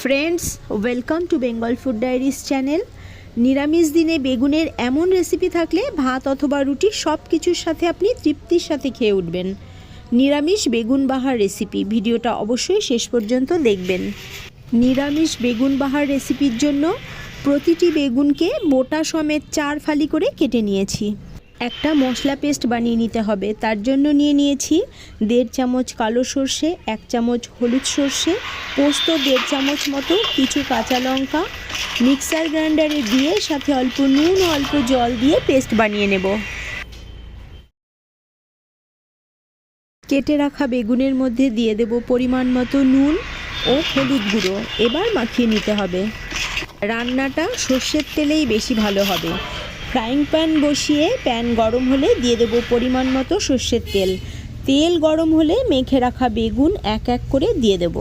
Friends welcome to Bengal food diaries channel নিরামিষ দিনে বেগুনের এমন রেসিপি থাকলে ভাত অথবা রুটি সব কিছুর সাথে আপনি তৃপ্তির সাথে খেয়ে উঠবেন। নিরামিষ বেগুন বাহার রেসিপি ভিডিওটা অবশ্যই শেষ পর্যন্ত দেখবেন। নিরামিষ বেগুন বাহার রেসিপির জন্য প্রতিটি বেগুনকে বোটা সমেত চার ফালি করে কেটে নিয়েছি। একটা মশলা পেস্ট বানিয়ে নিতে হবে। তার জন্য নিয়ে নিয়েছি দেড় চামচ কালো সর্ষে, এক চামচ হলুদ সর্ষে, পোস্ত দেড় চামচ মতো কিছু কাঁচা লঙ্কা। মিক্সার গ্রাইন্ডারে দিয়ে সাথে অল্প নুন, অল্প জল দিয়ে পেস্ট বানিয়ে নেব। কেটে রাখা বেগুনের মধ্যে দিয়ে দেব পরিমাণ মতো নুন ও হলুদ গুঁড়ো। এবার মাখিয়ে নিতে হবে। রান্নাটা সর্ষের তেলেই বেশি ভালো হবে। ফ্রাইং প্যান বসিয়ে প্যান গরম হলে দিয়ে দেব পরিমাণ মতো সর্ষের তেল। তেল গরম হলে মেখে রাখা বেগুন এক এক করে দিয়ে দেব।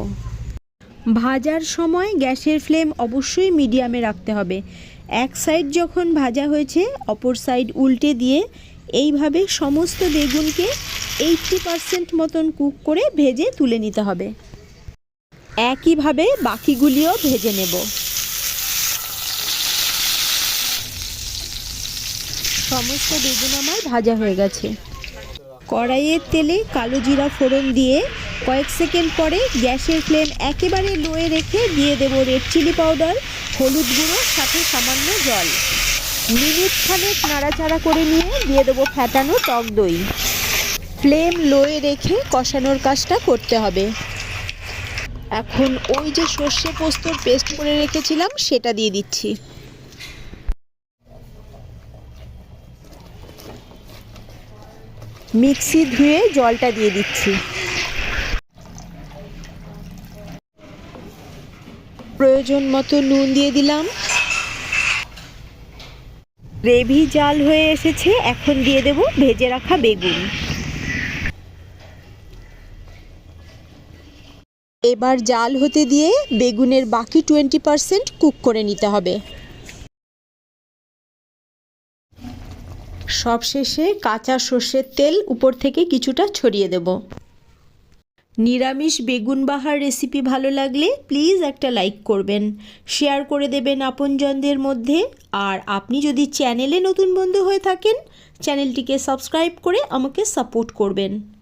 ভাজার সময় গ্যাসের ফ্লেম অবশ্যই মিডিয়ামে রাখতে হবে। এক সাইড যখন ভাজা হয়েছে, অপর সাইড উল্টে দিয়ে এইভাবে সমস্ত বেগুনকে এইটটি পারসেন্ট মতন কুক করে ভেজে তুলে নিতে হবে। একইভাবে বাকিগুলিও ভেজে নেব। সমস্ত বেগুন আমার ভাজা হয়ে গেছে। কড়াইয়ের তেলে কালো জিরা ফোড়ন দিয়ে কয়েক সেকেন্ড পরে গ্যাসের ফ্লেম একেবারে লোয়ে রেখে দিয়ে দেব রেড চিলি পাউডার, হলুদ গুঁড়ো, সাথে সামান্য জল। মিনিট খানেক নাড়াচাড়া করে নিয়ে দিয়ে দেবো ফ্যাটানো টক দই। ফ্লেম লোয়ে রেখে কষানোর কাজটা করতে হবে। এখন ওই যে সর্ষে পোস্তর পেস্ট করে রেখেছিলাম, সেটা দিয়ে দিচ্ছি। মিক্সি ধুয়ে জলটা দিয়ে দিচ্ছি। প্রয়োজন মতো নুন দিয়ে দিলাম। গ্রেভি জাল হয়ে এসেছে, এখন দিয়ে দেব ভেজে রাখা বেগুন। এবার জাল হতে দিয়ে বেগুনের বাকি টোয়েন্টি পারসেন্ট কুক করে নিতে হবে। সবশেষে কাঁচা সর্ষের তেল উপর থেকে কিছুটা ছড়িয়ে দেব। নিরামিষ বেগুন বাহার রেসিপি ভালো লাগলে প্লিজ একটা লাইক করবেন। শেয়ার করে দেবেন আপনজনদের মধ্যে। আর আপনি যদি চ্যানেলে নতুন বন্ধু হয়ে থাকেন চ্যানেলটিকে সাবস্ক্রাইব করে আমাকে সাপোর্ট করবেন।